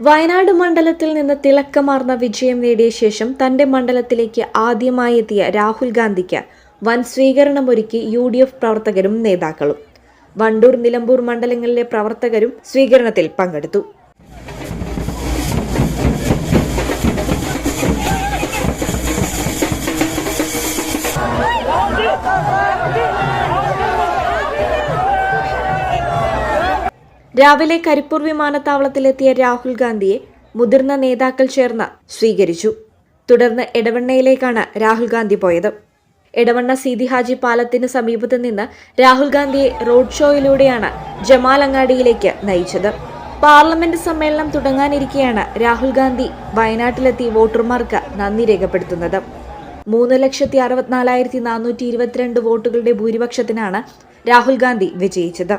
വയനാട് മണ്ഡലത്തിൽ നിന്ന് തിളക്കമാർന്ന വിജയം നേടിയ ശേഷം തന്റെ മണ്ഡലത്തിലേക്ക് ആദ്യമായി എത്തിയ രാഹുൽ ഗാന്ധിക്ക് വൻ സ്വീകരണമൊരുക്കി യു ഡി എഫ് പ്രവർത്തകരും നേതാക്കളും. വണ്ടൂർ നിലമ്പൂർ മണ്ഡലങ്ങളിലെ പ്രവർത്തകരും സ്വീകരണത്തിൽ പങ്കെടുത്തു. രാവിലെ കരിപ്പൂർ വിമാനത്താവളത്തിലെത്തിയ രാഹുൽ ഗാന്ധിയെ മുതിർന്ന നേതാക്കൾ ചേർന്ന് സ്വീകരിച്ചു. തുടർന്ന് എടവണ്ണയിലേക്കാണ് രാഹുൽ ഗാന്ധി പോയത്. എടവണ്ണ സീതി ഹാജി പാലത്തിന് സമീപത്ത് നിന്ന് രാഹുൽ ഗാന്ധിയെ റോഡ് ഷോയിലൂടെയാണ് ജമാൽ അങ്ങാടിയിലേക്ക് നയിച്ചത്. പാർലമെന്റ് സമ്മേളനം തുടങ്ങാനിരിക്കെയാണ് രാഹുൽ ഗാന്ധി വയനാട്ടിലെത്തി വോട്ടർമാർക്ക് നന്ദി രേഖപ്പെടുത്തുന്നത്. മൂന്ന് ലക്ഷത്തി അറുപത്തിനാലായിരത്തി നാനൂറ്റി ഇരുപത്തിരണ്ട് വോട്ടുകളുടെ ഭൂരിപക്ഷത്തിനാണ് രാഹുൽ ഗാന്ധി വിജയിച്ചത്.